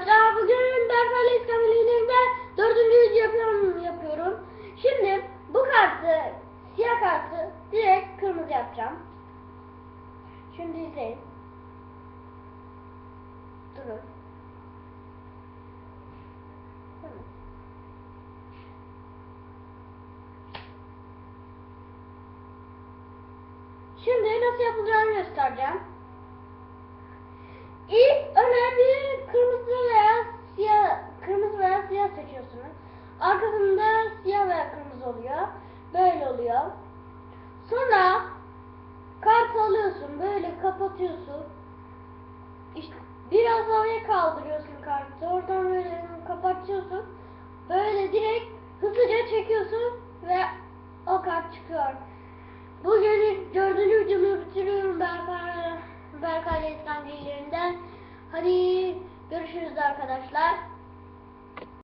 arkadaşlar. Bugün Berkay İskambili'nde dördüncü video yapıyorum, yapıyorum. Şimdi bu kartı, siyah kartı direkt kırmızı yapacağım. Şimdi izleyin. Durun. Şimdi nasıl yapılacağını göstereceğim. İlk öne bir kırmızı veya siyah, kırmızı veya siyah seçiyorsunuz. Arkasında siyah veya kırmızı oluyor. Böyle oluyor. Sonra kart alıyorsun, böyle kapatıyorsun. İşte biraz havaya kaldırıyorsun kartı. Oradan böyle kapatıyorsun. Böyle direkt hızlıca çekiyorsun ve o kart çıkıyor. Bugün dördüncü videomu bitiriyorum Berkay, Berkay Esnafilerinden. Hadi görüşürüz arkadaşlar.